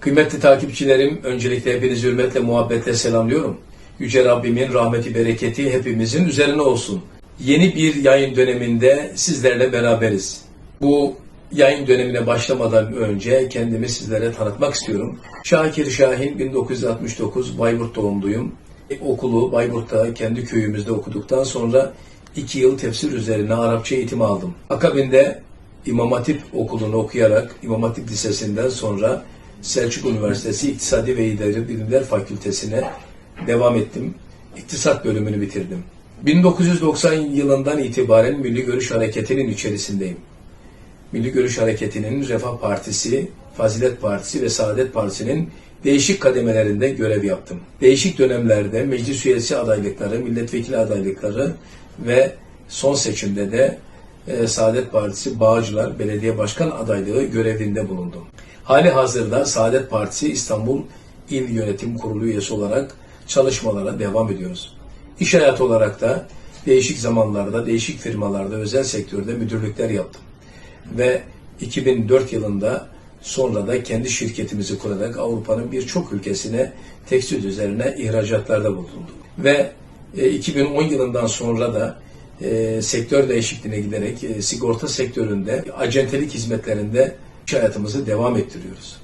Kıymetli takipçilerim, öncelikle hepinizi hürmetle, muhabbetle selamlıyorum. Yüce Rabbimin rahmeti, bereketi hepimizin üzerine olsun. Yeni bir yayın döneminde sizlerle beraberiz. Bu yayın dönemine başlamadan önce kendimi sizlere tanıtmak istiyorum. Şakir Şahin, 1969 Bayburt doğumluyum. Okulu Bayburt'ta kendi köyümüzde okuduktan sonra iki yıl tefsir üzerine Arapça eğitimi aldım. Akabinde İmam Hatip okulunu okuyarak İmam Hatip Lisesi'nden sonra Selçuk Üniversitesi İktisadi ve İdari Bilimler Fakültesine devam ettim. İktisat bölümünü bitirdim. 1990 yılından itibaren Milli Görüş Hareketi'nin içerisindeyim. Milli Görüş Hareketi'nin Refah Partisi, Fazilet Partisi ve Saadet Partisi'nin değişik kademelerinde görev yaptım. Değişik dönemlerde meclis üyesi adaylıkları, milletvekili adaylıkları ve son seçimde de e, Saadet Partisi Bağcılar Belediye Başkan adaylığı görevinde bulundum. Hali hazırda Saadet Partisi İstanbul İl Yönetim Kurulu üyesi olarak çalışmalara devam ediyoruz. İş hayatı olarak da değişik zamanlarda, değişik firmalarda, özel sektörde müdürlükler yaptım. Ve 2004 yılında sonra da kendi şirketimizi kurarak Avrupa'nın birçok ülkesine tekstil üzerine ihracatlarda bulunduk. Ve e, 2010 yılından sonra da e, sektör değişikliğine giderek e, sigorta sektöründe, acentelik hizmetlerinde iş hayatımızı devam ettiriyoruz.